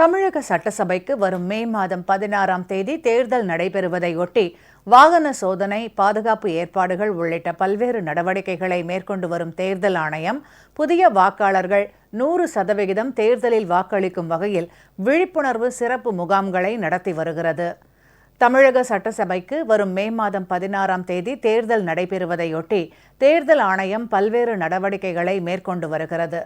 தமிழக சட்டசபைக்கு வரும் மே மாதம் பதினாறாம் தேதி தேர்தல் நடைபெறுவதையொட்டி வாகன சோதனை பாதுகாப்பு ஏற்பாடுகள் உள்ளிட்ட பல்வேறு நடவடிக்கைகளை மேற்கொண்டு வரும் தேர்தல் ஆணையம் புதிய வாக்காளர்கள் நூறு சதவிகிதம் தேர்தலில் வாக்களிக்கும் வகையில் விழிப்புணர்வு சிறப்பு முகாம்களை நடத்தி வருகிறது. தமிழக சட்டசபைக்கு வரும் மே மாதம் பதினாறாம் தேதி தேர்தல் நடைபெறுவதையொட்டி தேர்தல் ஆணையம் பல்வேறு நடவடிக்கைகளை மேற்கொண்டு வருகிறது.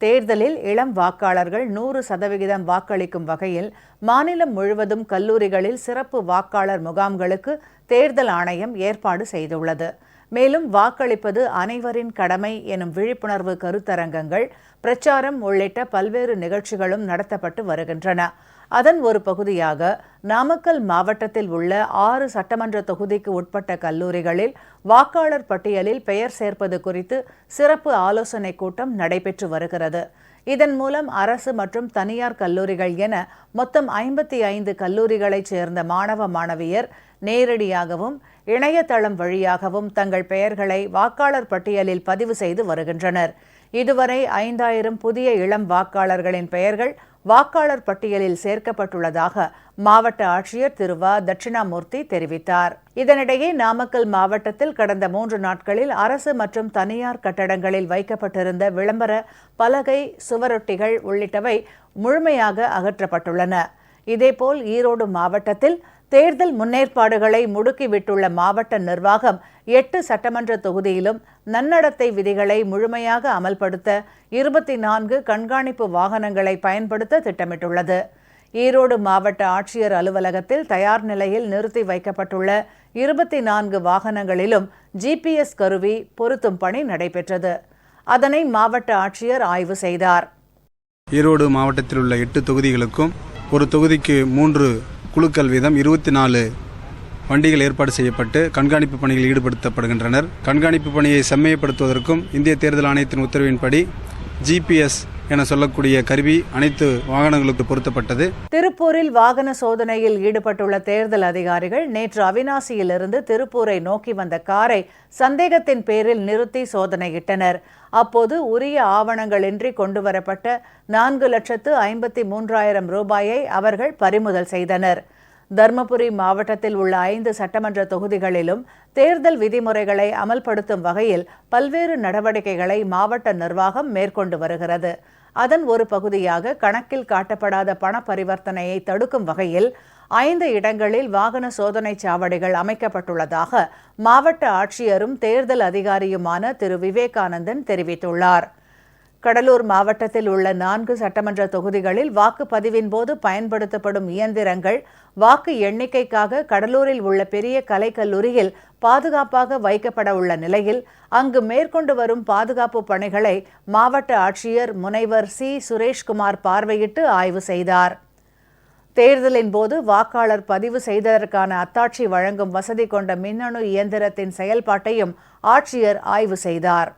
தேர்தலில் இளம் வாக்காளர்கள் நூறு சதவிகிதம் வாக்களிக்கும் வகையில் மாநிலம் முழுவதும் கல்லூரிகளில் சிறப்பு வாக்காளர் முகாம்களுக்கு தேர்தல் ஆணையம் ஏற்பாடு செய்துள்ளது. மேலும் வாக்களிப்பது அனைவரின் கடமை எனும் விழிப்புணர்வு கருத்தரங்கங்கள் பிரச்சாரம் உள்ளிட்ட பல்வேறு நிகழ்ச்சிகளும் நடத்தப்பட்டு வருகின்றன. அதன் ஒரு பகுதியாக நாமக்கல் மாவட்டத்தில் உள்ள ஆறு சட்டமன்ற தொகுதிக்கு உட்பட்ட கல்லூரிகளில் வாக்காளர் பட்டியலில் பெயர் சேர்ப்பது குறித்து சிறப்பு ஆலோசனைக் கூட்டம் நடைபெற்று வருகிறது. இதன் மூலம் அரசு மற்றும் தனியார் கல்லூரிகள் என மொத்தம் ஐம்பத்தி ஐந்து கல்லூரிகளைச் சேர்ந்த மாணவ மாணவியர் நேரடியாகவும் இணையதளம் வழியாகவும் தங்கள் பெயர்களை வாக்காளர் பட்டியலில் பதிவு செய்து வருகின்றனர். இதுவரை ஐந்தாயிரம் புதிய இளம் வாக்காளர்களின் பெயர்கள் வாக்காளர் பட்டியலில் சேர்க்கப்பட்டுள்ளதாக மாவட்ட ஆட்சியர் திரு. வ. தட்சிணாமூர்த்தி தெரிவித்தார். இதனிடையே நாமக்கல் மாவட்டத்தில் கடந்த மூன்று நாட்களில் அரசு மற்றும் தனியார் கட்டடங்களில் வைக்கப்பட்டிருந்த விளம்பர பலகை சுவரொட்டிகள் உள்ளிட்டவை முழுமையாக அகற்றப்பட்டுள்ளன. இதேபோல் ஈரோடு மாவட்டத்தில் தேர்தல் முன்னேற்பாடுகளை முடுக்கிவிட்டுள்ள மாவட்ட நிர்வாகம் எட்டு சட்டமன்ற தொகுதியிலும் நன்னடத்தை விதிகளை முழுமையாக அமல்படுத்த இருபத்தி நான்கு கண்காணிப்பு வாகனங்களை பயன்படுத்த திட்டமிட்டுள்ளது. ஈரோடு மாவட்ட ஆட்சியர் அலுவலகத்தில் தயார் நிலையில் நிறுத்தி வைக்கப்பட்டுள்ள இருபத்தி நான்கு வாகனங்களிலும் ஜிபிஎஸ் கருவி பொருத்தும் பணி நடைபெற்றது. அதனை மாவட்ட ஆட்சியர் ஆய்வு செய்தார். ஈரோடு மாவட்டத்தில் உள்ள எட்டு தொகுதிகளுக்கும் ஒரு தொகுதிக்கு மூன்று குழுக்கள் வீதம் இருபத்தி நாலு வண்டிகள் ஏற்பாடு செய்யப்பட்டு கண்காணிப்பு பணியில் ஈடுபடுத்தப்படுகின்றனர். கண்காணிப்பு பணியை செம்மையப்படுத்துவதற்கும் இந்திய தேர்தல் ஆணையத்தின் உத்தரவின்படி ஜிபிஎஸ் என சொல்லக்கூடிய கருவி அனைத்து வாகனங்களுக்கு பொருத்தப்பட்டது. திருப்பூரில் வாகன சோதனையில் ஈடுபட்டுள்ள தேர்தல் அதிகாரிகள் நேற்று அவினாசியிலிருந்து திருப்பூரை நோக்கி வந்த காரை சந்தேகத்தின் பேரில் நிறுத்தி சோதனையிட்டனர். அப்போது உரிய ஆவணங்களின்றி கொண்டுவரப்பட்ட நான்கு லட்சத்து ஐம்பத்தி மூன்றாயிரம் ரூபாயை அவர்கள் பறிமுதல் செய்தனர். தருமபுரி மாவட்டத்தில் உள்ள ஐந்து சட்டமன்ற தொகுதிகளிலும் தேர்தல் விதிமுறைகளை அமல்படுத்தும் வகையில் பல்வேறு நடவடிக்கைகளை மாவட்ட நிர்வாகம் மேற்கொண்டு வருகிறது. அதன் ஒரு பகுதியாக கணக்கில் காட்டப்படாத பண பரிவர்த்தனையை தடுக்கும் வகையில் ஐந்து இடங்களில் வாகன சோதனை சாவடிகள் அமைக்கப்பட்டுள்ளதாக மாவட்ட ஆட்சியரும் தேர்தல் அதிகாரியுமான திரு. விவேகானந்தன் தெரிவித்துள்ளார். கடலூர் மாவட்டத்தில் உள்ள நான்கு சட்டமன்ற தொகுதிகளில் வாக்குப்பதிவின் போது பயன்படுத்தப்படும் இயந்திரங்கள் வாக்கு எண்ணிக்கைக்காக கடலூரில் உள்ள பெரிய கலைக்கல்லூரியில் பாதுகாப்பாக வைக்கப்பட உள்ள நிலையில் அங்கு மேற்கொண்டு வரும் பாதுகாப்பு பணிகளை மாவட்ட ஆட்சியர் முனைவர் சி. சுரேஷ்குமார் பார்வையிட்டு ஆய்வு செய்தார். தேர்தலின் போது வாக்காளர் பதிவு செய்ததற்கான அத்தாட்சி வழங்கும் வசதி கொண்ட மின்னணு இயந்திரத்தின் செயல்பாட்டையும் ஆட்சியர் ஆய்வு செய்தார்.